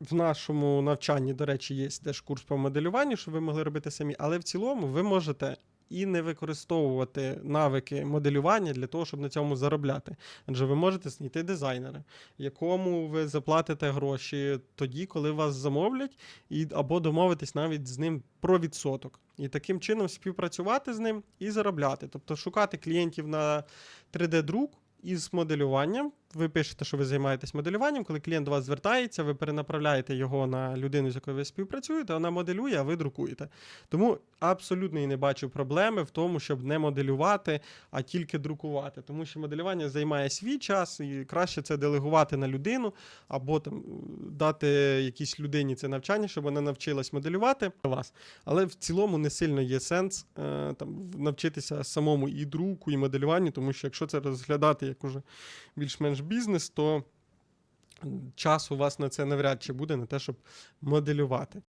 В нашому навчанні, до речі, є теж курс по моделюванню, щоб ви могли робити самі, але в цілому ви можете і не використовувати навики моделювання для того, щоб на цьому заробляти. Адже ви можете знайти дизайнера, якому ви заплатите гроші тоді, коли вас замовлять, і, або домовитись навіть з ним про відсоток. І таким чином співпрацювати з ним і заробляти. Тобто шукати клієнтів на 3D-друк із моделюванням. Ви пишете, що ви займаєтесь моделюванням. Коли клієнт до вас звертається, ви перенаправляєте його на людину, з якою ви співпрацюєте, вона моделює, а ви друкуєте. Тому абсолютно і не бачу проблеми в тому, щоб не моделювати, а тільки друкувати. Тому що моделювання займає свій час, і краще це делегувати на людину, або там дати якійсь людині це навчання, щоб вона навчилась моделювати вас. Але в цілому не сильно є сенс е, там навчитися самому і друку, і моделюванню, тому що якщо це розглядати як уже більш-менш бізнес, то час у вас на це навряд чи буде на те, щоб моделювати.